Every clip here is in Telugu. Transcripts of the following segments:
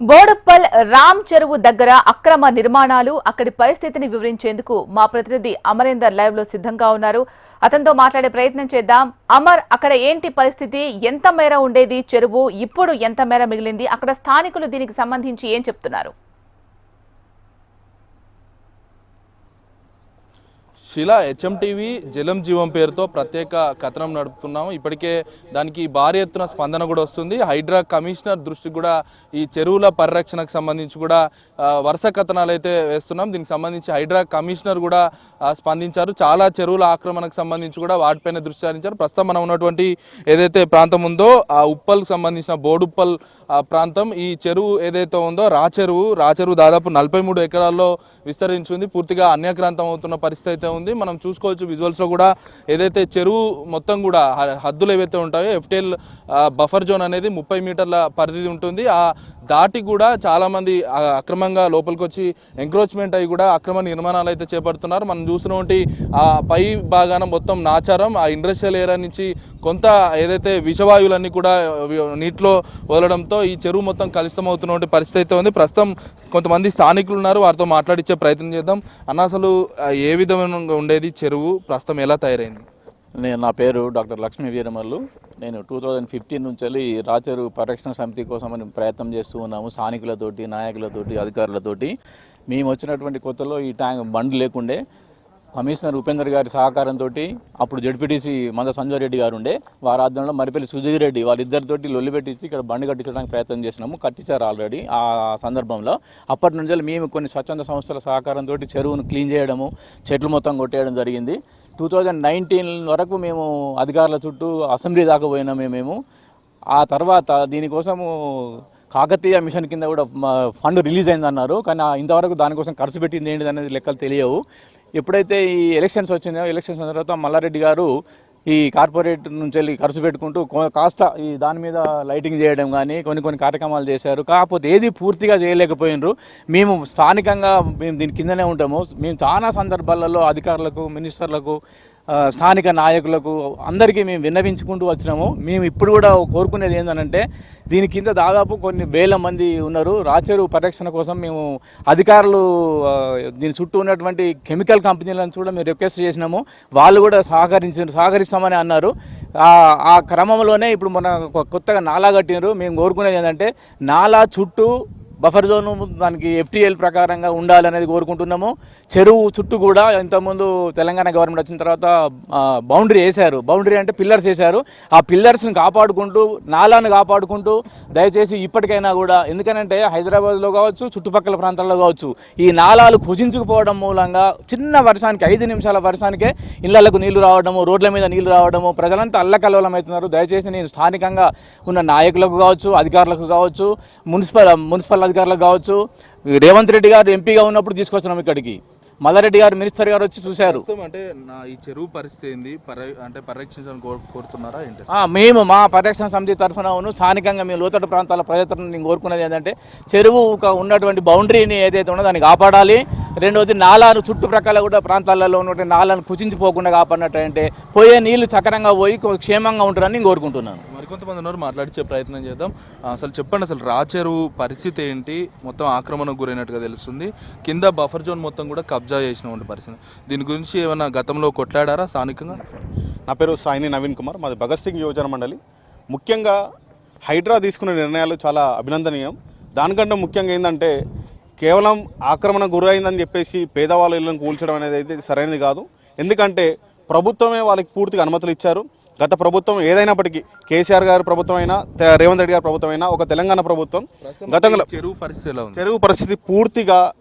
బోడుప్పల్ రామ్ చెరువు దగ్గర అక్రమ నిర్మాణాలు అక్కడి పరిస్థితిని వివరించేందుకు మా ప్రతినిధి అమరేందర్ లైవ్లో సిద్ధంగా ఉన్నారు. అతనితో మాట్లాడే ప్రయత్నం చేద్దాం. అమర్ అక్కడ ఏంటి పరిస్థితి? ఎంత మేర ఉండేది చెరువు? ఇప్పుడు ఎంత మేర మిగిలింది? అక్కడ స్థానికులు దీనికి సంబంధించి ఏం చెప్తున్నారు? శిలా హెచ్ఎంటీవీ జలం జీవం పేరుతో ప్రత్యేక కథనం నడుపుతున్నాము. ఇప్పటికే దానికి భారీ ఎత్తున స్పందన కూడా వస్తుంది. హైడ్రా కమిషనర్ దృష్టికి కూడా ఈ చెరువుల పరిరక్షణకు సంబంధించి కూడా వరుస కథనాలు అయితే వేస్తున్నాం. దీనికి సంబంధించి హైడ్రా కమిషనర్ కూడా స్పందించారు. చాలా చెరువుల ఆక్రమణకు సంబంధించి కూడా వాటిపైన దృష్టి సారించారు. ప్రస్తుతం మనం ఉన్నటువంటి ఏదైతే ప్రాంతం ఉందో ఆ ఉప్పల్కి సంబంధించిన బోడుప్పల్ ప్రాంతం ఈ చెరువు ఏదైతే ఉందో రా చెరువు. రా చెరువు దాదాపు నలభై మూడు ఎకరాల్లో విస్తరించింది. పూర్తిగా అన్యక్రాంతం అవుతున్న పరిస్థితి అయితే ఉంది. మనం చూసుకోవచ్చు విజువల్స్లో కూడా ఏదైతే చెరువు మొత్తం కూడా హద్దులు ఏవైతే ఉంటాయో ఎఫ్టెల్ బఫర్ జోన్ అనేది ముప్పై మీటర్ల పరిధి ఉంటుంది. ఆ దాటి కూడా చాలామంది అక్రమంగా లోపలికి వచ్చి ఎంక్రోచ్మెంట్ అయ్యి కూడా అక్రమ నిర్మాణాలు అయితే చేపడుతున్నారు. మనం చూసినటువంటి ఆ పై భాగాన మొత్తం నాచారం ఆ ఇండస్ట్రియల్ ఏరియా నుంచి కొంత ఏదైతే విషవాయువులన్నీ కూడా నీటిలో వదలడంతో ఈ చెరువు మొత్తం కలుషితమవుతున్నటువంటి పరిస్థితి అయితే ఉంది. ప్రస్తుతం కొంతమంది స్థానికులు ఉన్నారు వారితో మాట్లాడించే ప్రయత్నం చేద్దాం. అన్న అసలు ఏ విధంగా ఉండేది చెరువు? ప్రస్తుతం ఎలా తయారైంది? నేను నా పేరు డాక్టర్ లక్ష్మీ వీరమల్లు. నేను టూ థౌజండ్ ఫిఫ్టీన్ నుంచి వెళ్ళి రాచరు పరిరక్షణ సమితి కోసం అని ప్రయత్నం చేస్తూ ఉన్నాము స్థానికులతోటి నాయకులతోటి అధికారులతోటి. మేము వచ్చినటువంటి కొత్తలో ఈ ట్యాంక్ బండ్ లేకుండే కమిషనర్ ఉపేందర్ గారి సహకారంతో అప్పుడు జడ్పీటీసీ మంద సంజయ్ రెడ్డి గారు ఉండే వారి ఆధ్వర్యంలో మరిపల్లి సుజయ్ రెడ్డి వాళ్ళిద్దరితోటి లొల్లి పెట్టించి ఇక్కడ బండి కట్టించడానికి ప్రయత్నం చేసినాము కట్టించారు ఆల్రెడీ ఆ సందర్భంలో. అప్పటి నుంచి మేము కొన్ని స్వచ్ఛంద సంస్థల సహకారంతో చెరువును క్లీన్ చేయడము చెట్లు మొత్తం కొట్టేయడం జరిగింది. టూ థౌజండ్ నైన్టీన్ వరకు మేము అధికారుల చుట్టూ అసెంబ్లీ దాకా పోయినామే మేము. ఆ తర్వాత దీనికోసము కాకతీయ మిషన్ కింద కూడా ఫండ్ రిలీజ్ అయిందన్నారు. కానీ ఇంతవరకు దానికోసం ఖర్చు పెట్టింది ఏంటిది అనేది లెక్కలు తెలియవు. ఎప్పుడైతే ఈ ఎలక్షన్స్ వచ్చినాయో ఎలక్షన్స్ వచ్చిన తర్వాత మల్లారెడ్డి గారు ఈ కార్పొరేట్ నుంచి వెళ్ళి ఖర్చు పెట్టుకుంటూ కాస్త ఈ దాని మీద లైటింగ్ చేయడం కానీ కొన్ని కొన్ని కార్యక్రమాలు చేశారు. కాకపోతే ఏది పూర్తిగా చేయలేకపోయినరు. మేము స్థానికంగా మేము దీని కిందనే ఉంటాము. మేము చాలా సందర్భాలలో అధికారులకు మినిస్టర్లకు స్థానిక నాయకులకు అందరికీ మేము విన్నవించుకుంటూ వచ్చినాము. మేము ఇప్పుడు కూడా కోరుకునేది ఏంటంటే దీని కింద దాదాపు కొన్ని వేల మంది ఉన్నారు. రాచెరు పరిరక్షణ కోసం మేము అధికారులు దీని చుట్టూ ఉన్నటువంటి కెమికల్ కంపెనీలను కూడా మేము రిక్వెస్ట్ చేసినాము. వాళ్ళు కూడా సహకరించారు సహకరిస్తామని అన్నారు. ఆ క్రమంలోనే ఇప్పుడు మన కొత్తగా నాలా కట్టినారు. మేము కోరుకునేది ఏంటంటే నాలా చుట్టూ బఫర్ జోన్ దానికి ఎఫ్టీఎల్ ప్రకారంగా ఉండాలనేది కోరుకుంటున్నాము. చెరువు చుట్టూ కూడా ఇంతకుముందు తెలంగాణ గవర్నమెంట్ వచ్చిన తర్వాత బౌండరీ వేశారు. బౌండరీ అంటే పిల్లర్స్ వేశారు. ఆ పిల్లర్స్ని కాపాడుకుంటూ నాలాను కాపాడుకుంటూ దయచేసి ఇప్పటికైనా కూడా ఎందుకనంటే హైదరాబాద్లో కావచ్చు చుట్టుపక్కల ప్రాంతాల్లో కావచ్చు ఈ నాలాలు కుజించుకుపోవడం మూలంగా చిన్న వర్షానికి ఐదు నిమిషాల వర్షానికే ఇళ్ళకు నీళ్ళు రావడము రోడ్ల మీద నీళ్ళు రావడము ప్రజలంతా అల్లకల్లోలం అవుతున్నారు దయచేసి నేను స్థానికంగా ఉన్న నాయకులకు కావచ్చు అధికారులకు కావచ్చు మున్సిపల్ మున్సిపల్ అధికారులకు కావచ్చు. రేవంత్ రెడ్డి గారు ఎంపీగా ఉన్నప్పుడు తీసుకొచ్చినాం ఇక్కడికి. మల్లారెడ్డి గారు మినిస్టర్ గారు వచ్చి చూశారు. అంటే నా ఈ చెరువు పరిస్థితి ఏంది? అంటే పరిరక్షించాలని కోరు- కోరుతున్నారా మేము మా పరిరక్షణ సమితి తరఫున ఉన్న స్థానికంగా మేము లోతట్టు ప్రాంతాల ప్రజలను నేను కోరుకునేది ఏంటంటే చెరువు ఒక ఉన్నటువంటి బౌండరీని ఏదైతే ఉన్నదో దాన్ని కాపాడాలి. రెండవది నాలాను చుట్టుప్రక్కల కూడా ప్రాంతాలలో ఉన్నటువంటి నాలను కుచించిపోకుండా కాపాడినట్టు అంటే పోయే నీళ్ళు చక్రంగా పోయి క్షేమంగా ఉంటారని నేను కోరుకుంటున్నాను. మరికొంతమంది ఉన్నారు మాట్లాడిచ్చే ప్రయత్నం చేద్దాం. అసలు చెప్పండి అసలు రాచెరువు పరిస్థితి ఏంటి? మొత్తం ఆక్రమణకు గురైనట్టుగా తెలుస్తుంది. కింద బఫర్ జోన్ మొత్తం కూడా కబ్జా చేసినటువంటి పరిస్థితి. దీని గురించి ఏమైనా గతంలో కొట్లాడారా స్థానికంగా? నా పేరు సాయిని నవీన్ కుమార్. మాది భగత్ సింగ్ యువజన మండలి. ముఖ్యంగా హైడ్రా తీసుకున్న నిర్ణయాలు చాలా అభినందనీయం. దానికంటే ముఖ్యంగా ఏంటంటే కేవలం ఆక్రమణ గురైందని చెప్పేసి పేదవాళ్ళ ఇళ్ళను కూల్చడం అనేది అయితే సరైనది కాదు. ఎందుకంటే ప్రభుత్వమే వాళ్ళకి పూర్తిగా అనుమతులు ఇచ్చారు. గత ప్రభుత్వం ఏదైనప్పటికీ కేసీఆర్ గారి ప్రభుత్వం అయినా రేవంత్ రెడ్డి గారి ప్రభుత్వం అయినా ఒక తెలంగాణ ప్రభుత్వం గతంలో చెరువు పరిస్థితి ఎలా ఉంది. చెరువు పరిస్థితి పూర్తిగా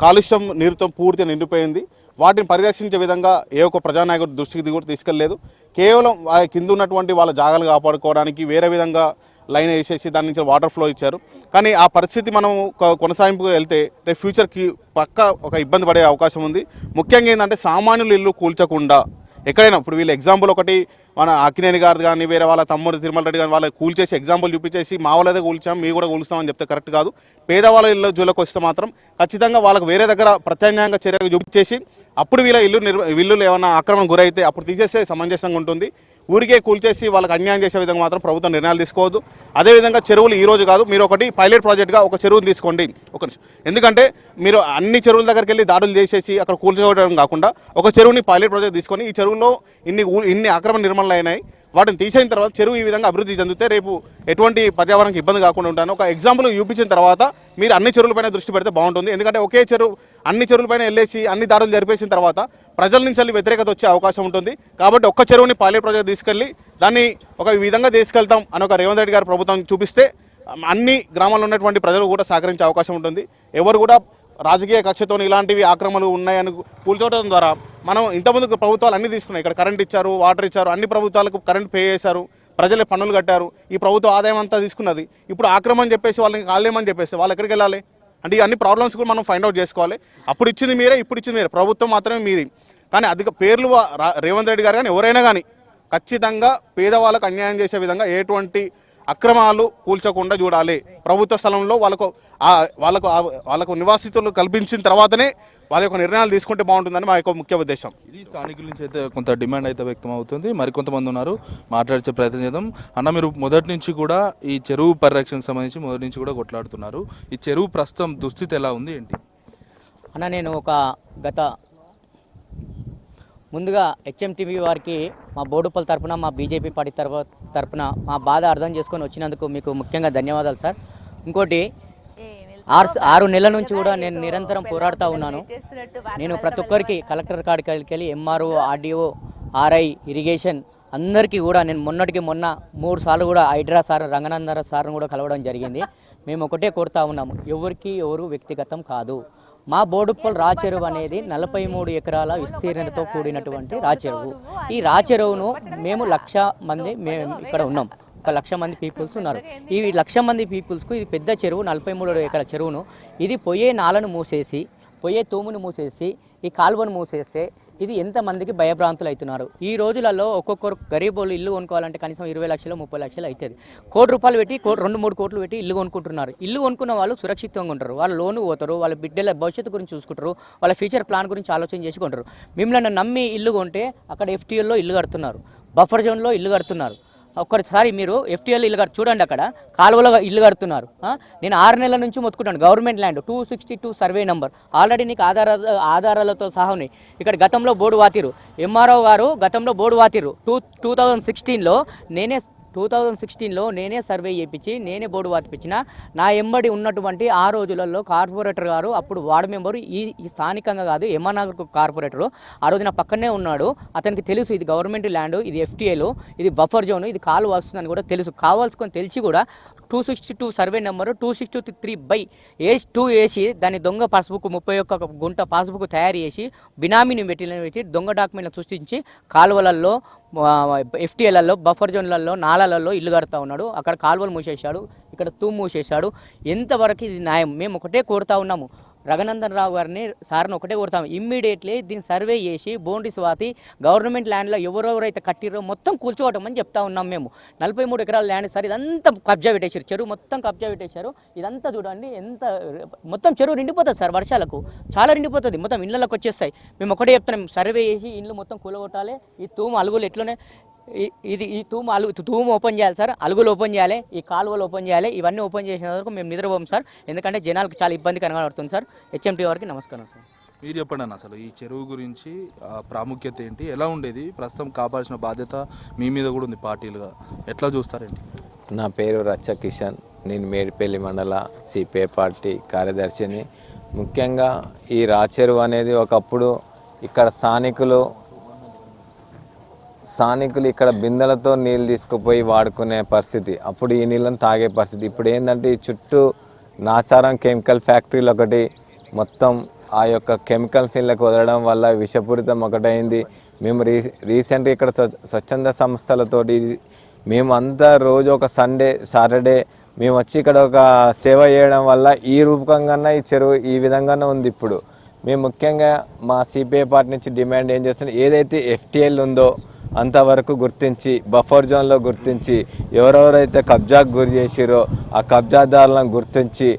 కాలుష్యం నీరుతో పూర్తిగా నిండిపోయింది. వాటిని పరిరక్షించే విధంగా ఏ ఒక్క ప్రజానాయకుడు దృష్టికి కూడా తీసుకెళ్ళేదు. కేవలం కింద ఉన్నటువంటి వాళ్ళ జాగాలు కాపాడుకోవడానికి వేరే విధంగా లైన్ వేసేసి దాని నుంచి వాటర్ ఫ్లో ఇచ్చారు. కానీ ఆ పరిస్థితి మనం కొ- కొనసాగింపుగా వెళ్తే రేపు ఫ్యూచర్కి పక్క ఒక ఇబ్బంది పడే అవకాశం ఉంది. ముఖ్యంగా ఏంటంటే సామాన్యుల ఇల్లు కూల్చకుండా ఎక్కడైనా ఇప్పుడు వీళ్ళ ఎగ్జాంపుల్ ఒకటి మన అక్కినేని గారు కానీ వేరే వాళ్ళ తమ్ముడు తిరుమల రెడ్డి కానీ వాళ్ళ కూల్చేసి ఎగ్జాంపుల్ చూపించేసి మా వాళ్ళదే కూల్చాం మీ కూడా కూలుస్తామని చెప్తే కరెక్ట్ కాదు. పేదవాళ్ళ ఇల్లు జోలకు వస్తే మాత్రం ఖచ్చితంగా వాళ్ళకి వేరే దగ్గర ప్రత్యామ్నాయంగా చర్య చూపించేసి అప్పుడు వీళ్ళ ఇల్లు నిర్వ ఇల్లు ఏమైనా ఆక్రమణ గురైతే అప్పుడు తీసేస్తే సమంజసంగా ఉంటుంది. ఊరికే కూల్చేసి వాళ్ళకి అన్యాయం చేసే విధంగా మాత్రం ప్రభుత్వం నిర్ణయాలు తీసుకోవద్దు. అదేవిధంగా చెరువులు ఈ రోజు కాదు మీరు ఒకటి పైలట్ ప్రాజెక్ట్గా ఒక చెరువుని తీసుకోండి. ఒక ఎందుకంటే మీరు అన్ని చెరువుల దగ్గరికి వెళ్ళి దాడులు చేసేసి అక్కడ కూల్చోవడం కాకుండా ఒక చెరువుని పైలట్ ప్రాజెక్ట్ తీసుకొని ఈ చెరువులో ఇన్ని ఊ- ఇన్ని అక్రమ నిర్మాణాలు అయినాయి. వాటిని తీసేసిన తర్వాత చెరువు ఈ విధంగా అభివృద్ధి చెందితే రేపు ఎటువంటి పర్యావరణానికి ఇబ్బంది కాకుండా ఉంటాను ఒక ఎగ్జాంపుల్ చూపించిన తర్వాత మీరు అన్ని చెరువులపైన దృష్టి పెడితే బాగుంటుంది. ఎందుకంటే ఒకే చెరువు అన్ని చెరువులపైన వెళ్ళేసి అన్ని దాడులు జరిపేసిన తర్వాత ప్రజల నుంచి వెళ్ళి వ్యతిరేకత వచ్చే అవకాశం ఉంటుంది. కాబట్టి ఒక్క చెరువుని పాలే ప్రాజెక్ట్ తీసుకెళ్ళి దాన్ని ఒక విధంగా తీసుకెళ్తాం అని ఒక రేవంత్ రెడ్డి గారి ప్రభుత్వం చూపిస్తే అన్ని గ్రామాల్లో ఉన్నటువంటి ప్రజలు కూడా సహకరించే అవకాశం ఉంటుంది. ఎవరు కూడా రాజకీయ కక్షతో ఇలాంటివి ఆక్రమణలు ఉన్నాయని కూల్చోవడం ద్వారా మనం ఇంతకుముందు ప్రభుత్వాలు అన్ని తీసుకున్నాయి. ఇక్కడ కరెంట్ ఇచ్చారు వాటర్ ఇచ్చారు అన్ని ప్రభుత్వాలకు కరెంట్ పే చేశారు ప్రజలే పన్నులు కట్టారు. ఈ ప్రభుత్వ ఆదాయం అంతా తీసుకున్నది. ఇప్పుడు ఆక్రమణ చెప్పేసి వాళ్ళని కాలేమని చెప్పేసి వాళ్ళు ఎక్కడికి వెళ్ళాలి? అంటే అన్ని ప్రాబ్లమ్స్ కూడా మనం ఫైండ్ అవుట్ చేసుకోవాలి. అప్పుడు ఇచ్చింది మీరే ఇప్పుడు ఇచ్చింది మీరే. ప్రభుత్వం మాత్రమే మీది. కానీ అధిక పేర్లు రేవంత్ రెడ్డి గారు కానీ ఎవరైనా కానీ ఖచ్చితంగా పేదవాళ్ళకు అన్యాయం చేసే విధంగా ఎటువంటి అక్రమాలు కూల్చకుండా చూడాలి. ప్రభుత్వ స్థలంలో వాళ్ళకు ఆ- వాళ్ళకు వాళ్ళకు నివాసితులు కల్పించిన తర్వాతనే వాళ్ళ యొక్క నిర్ణయాలు తీసుకుంటే బాగుంటుందని మా యొక్క ముఖ్య ఉద్దేశం. ఇది స్థానికుల నుంచి అయితే కొంత డిమాండ్ అయితే వ్యక్తం అవుతుంది. మరికొంతమంది ఉన్నారు మాట్లాడే ప్రయత్నం చేద్దాం. అన్న మీరు మొదటి నుంచి కూడా ఈ చెరువు పరిరక్షణకు సంబంధించి మొదటి నుంచి కూడా కొట్లాడుతున్నారు. ఈ చెరువు ప్రస్తుతం దుస్థితి ఎలా ఉంది ఏంటి? అన్న నేను ఒక గత ముందుగా హెచ్ఎంటీవీ వారికి మా బోడుపల్ తరపున మా బీజేపీ పార్టీ తరపు తరపున మా బాధ అర్థం చేసుకొని వచ్చినందుకు మీకు ముఖ్యంగా ధన్యవాదాలు సార్. ఇంకోటి ఆరు ఆరు నెలల నుంచి కూడా నేను నిరంతరం పోరాడుతూ ఉన్నాను. నేను ప్రతి ఒక్కరికి కలెక్టర్ కాడికి వెళ్ళి ఎంఆర్ఓ ఆర్డీఓ ఆర్ఐ ఇరిగేషన్ అందరికీ కూడా నేను మొన్నటికి మొన్న మూడు సార్లు కూడా హైడ్రా సార్ రంగనందర సార్ను కూడా కలవడం జరిగింది. మేము ఒకటే కోరుతా ఉన్నాము ఎవరికి ఎవరు వ్యక్తిగతం కాదు. మా బోడుప్పల్ రాచెరువు అనేది నలభై మూడు ఎకరాల విస్తీర్ణతో కూడినటువంటి రాచెరువు. ఈ రాచెరువును మేము లక్ష మంది మేము ఇక్కడ ఉన్నాం. ఒక లక్ష మంది పీపుల్స్ ఉన్నారు. ఈ లక్ష మంది పీపుల్స్కు ఇది పెద్ద చెరువు నలభై మూడు ఎకరాల చెరువును. ఇది పొయ్యే నాలను మూసేసి పొయ్యే తూమును మూసేసి ఈ కాలువను మూసేస్తే ఇది ఎంతమందికి భయభ్రాంతులు అవుతున్నారు ఈ రోజులలో ఒక్కొక్కరు గరీబోళ్ళు ఇల్లు కొనుక్కోవాలంటే కనీసం ఇరవై లక్షలు ముప్పై లక్షలు అవుతుంది కోటి రూపాయలు పెట్టి కో రెండు మూడు కోట్లు పెట్టి ఇల్లు కొనుక్కుంటున్నారు. ఇల్లు కొనుక్కున్న వాళ్ళు సురక్షితంగా ఉంటారు. వాళ్ళు లోను పోతారు వాళ్ళ బిడ్డల భవిష్యత్తు గురించి చూసుకుంటారు వాళ్ళ ఫ్యూచర్ ప్లాన్ గురించి ఆలోచన చేసుకుంటారు మిమ్మల్ని నమ్మి ఇల్లు కొంటే అక్కడ ఎఫ్టీఎల్లో ఇల్లు కడుతున్నారు. బఫర్ జోన్లో ఇల్లు కడుతున్నారు. ఒక్కసారి మీరు ఎఫ్టీఎల్ ఇల్లు కట్టు చూడండి అక్కడ కాలువలో ఇల్లు కడుతున్నారు. నేను ఆరు నెలల నుంచి మొత్తుకుంటాను. Government land two sixty two survey number already నీకు ఆధార ఆధారాలతో సహా ఉన్నాయి. ఇక్కడ గతంలో బోర్డు వాతిరు. ఎంఆర్ఓ గారు గతంలో బోర్డు వాతిరు. టూ టూ థౌజండ్ సిక్స్టీన్లో నేనే టూ థౌజండ్ సిక్స్టీన్లో నేనే సర్వే చేయించి నేనే బోర్డు వాతిపించిన నా ఎంబడి ఉన్నటువంటి ఆ రోజులలో కార్పొరేటర్ గారు అప్పుడు వార్డు మెంబరు ఈ స్థానికంగా కాదు ఎమ్మానగర్ కార్పొరేటర్. ఆ రోజు నా పక్కనే ఉన్నాడు. అతనికి తెలుసు ఇది గవర్నమెంట్ ల్యాండ్ ఇది ఎఫ్టీఏలో ఇది బఫర్ జోన్ ఇది కాలు వస్తుందని కూడా తెలుసు. కావాల్సుకొని తెలిసి కూడా two sixty two survey number two sixty three by age two వేసి దాని దొంగ పాస్బుక్ ముప్పై ఒక్క గుంట పాస్బుక్ తయారు చేసి బినామీని పెట్టిన పెట్టి దొంగ డాక్యుమెంట్లు సృష్టించి కాలువలలో ఎఫ్టీఎల్లలో బఫర్ జోన్లలో నాలాలలో ఇల్లు కడతా ఉన్నాడు. అక్కడ కాలువలు మూసేశాడు. ఇక్కడ తూము మూసేశాడు. ఎంతవరకు ఇది న్యాయం? మేము ఒకటే కోరుతా ఉన్నాము. రఘునందన్ రావు గారిని సార్ని ఒకటే కొడతాం ఇమ్మీడియట్లీ దీన్ని సర్వే చేసి బౌండరీస్ వాతి గవర్నమెంట్ ల్యాండ్లో ఎవరెవరైతే కట్టిరో మొత్తం కూల్చోవటం అని చెప్తా ఉన్నాం మేము. నలభై మూడు ఎకరాల ల్యాండ్ సార్ ఇదంతా కబ్జా పెట్టేశారు. చెరువు మొత్తం కబ్జా పెట్టేశారు. ఇదంతా చూడండి ఎంత మొత్తం చెరువు నిండిపోతుంది సార్ వర్షాలకు. చాలా నిండిపోతుంది. మొత్తం ఇళ్ళకి వచ్చేస్తాయి. మేము ఒకటే చెప్తున్నాం. సర్వే చేసి ఇండ్లు మొత్తం కూలగొట్టాలి. ఈ తూము అలుగులు ఎట్లనే ఇది ఈ తూము అలుగు తూము ఓపెన్ చేయాలి సార్. అలుగులు ఓపెన్ చేయాలి. ఈ కాలువలు ఓపెన్ చేయాలి. ఇవన్నీ ఓపెన్ చేసిన వరకు మేము నిద్రపోం సార్. ఎందుకంటే జనాలకు చాలా ఇబ్బంది కనబడుతుంది సార్. హెచ్ఎంటీ వారికి నమస్కారం సార్. మీరు చెప్పండి అన్న అసలు ఈ చెరువు గురించి ప్రాముఖ్యత ఏంటి? ఎలా ఉండేది? ప్రస్తుతం కాపాల్సిన బాధ్యత మీ మీద కూడా ఉంది పార్టీలుగా. ఎట్లా చూస్తారేంటి? నా పేరు రచ్చ కిషన్. నేను మేడిపల్లి మండల సిపిఐ పార్టీ కార్యదర్శిని. ముఖ్యంగా ఈ రాచెరువు అనేది ఒకప్పుడు ఇక్కడ స్థానికులు స్థానికులు ఇక్కడ బిందెలతో నీళ్ళు తీసుకుపోయి వాడుకునే పరిస్థితి. అప్పుడు ఈ నీళ్ళని తాగే పరిస్థితి. ఇప్పుడు ఏంటంటే ఈ చుట్టూ నాచారం కెమికల్ ఫ్యాక్టరీలు ఒకటి మొత్తం ఆ యొక్క కెమికల్స్ ఇళ్ళకి వదలడం వల్ల విషపూరితం ఒకటైంది. మేము రీ రీసెంట్గా ఇక్కడ స్వచ్ఛంద సంస్థలతోటి మేము అంతా రోజు ఒక సండే సాటర్డే మేము వచ్చి ఇక్కడ ఒక సేవ చేయడం వల్ల ఈ రూపకంగా ఈ చెరువు ఈ విధంగానే ఉంది ఇప్పుడు. మేము ముఖ్యంగా మా సిపిఐ పార్టీ నుంచి డిమాండ్ ఏం చేస్తున్నాం ఏదైతే ఎఫ్టీఎల్ ఉందో అంతవరకు గుర్తించి బఫర్ జోన్లో గుర్తించి ఎవరెవరైతే కబ్జాకు గురి చేసిరో ఆ కబ్జాదారులను గుర్తించి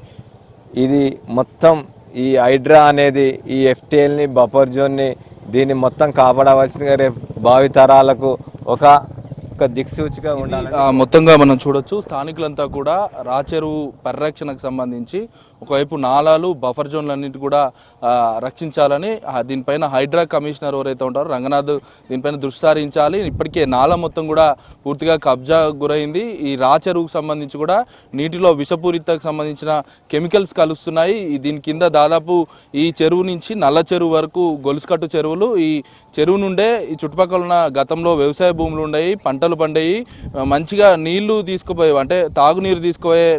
ఇది మొత్తం ఈ హైడ్రా అనేది ఈ ఎఫ్టీఎల్ని బఫర్ జోన్ని దీన్ని మొత్తం కాపాడవలసిందిగా రేపు భావితరాలకు ఒక ఒక దిక్సూచిగా ఉండాలని ఆ, మొత్తంగా మనం చూడొచ్చు. స్థానికులంతా కూడా రాచెరువు పరిరక్షణకు సంబంధించి ఒకవైపు నాలాలు బఫర్ జోన్లన్నింటి కూడా రక్షించాలని దీనిపైన హైడ్రా కమిషనర్ ఎవరైతే ఉంటారో రంగనాథ్ దీనిపైన దృష్టి సారించాలి ఇప్పటికే నాల మొత్తం కూడా పూర్తిగా కబ్జా గురైంది. ఈ రాచెరువుకు సంబంధించి కూడా నీటిలో విషపూరితకు సంబంధించిన కెమికల్స్ కలుస్తున్నాయి. దీని కింద దాదాపు ఈ చెరువు నుంచి నల్ల చెరువు వరకు గొలుసుకట్టు చెరువులు. ఈ చెరువు నుండే ఈ చుట్టుపక్కల ఉన్న గతంలో వ్యవసాయ భూములు ఉండేవి పంటలు పండేవి మంచిగా నీళ్ళు తీసుకుపోయేవి అంటే తాగునీరు తీసుకుపోయే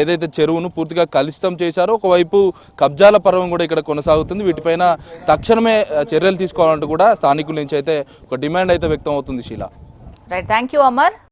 ఏదైతే చెరువును పూర్తిగా కలుషితం చేశారో ఒకవైపు కబ్జాల పర్వం కూడా ఇక్కడ కొనసాగుతుంది. వీటిపైన తక్షణమే చర్యలు తీసుకోవాలంటూ కూడా స్థానికుల నుంచి అయితే ఒక డిమాండ్ అయితే వ్యక్తం అవుతుంది Sheela. Right thank you Amar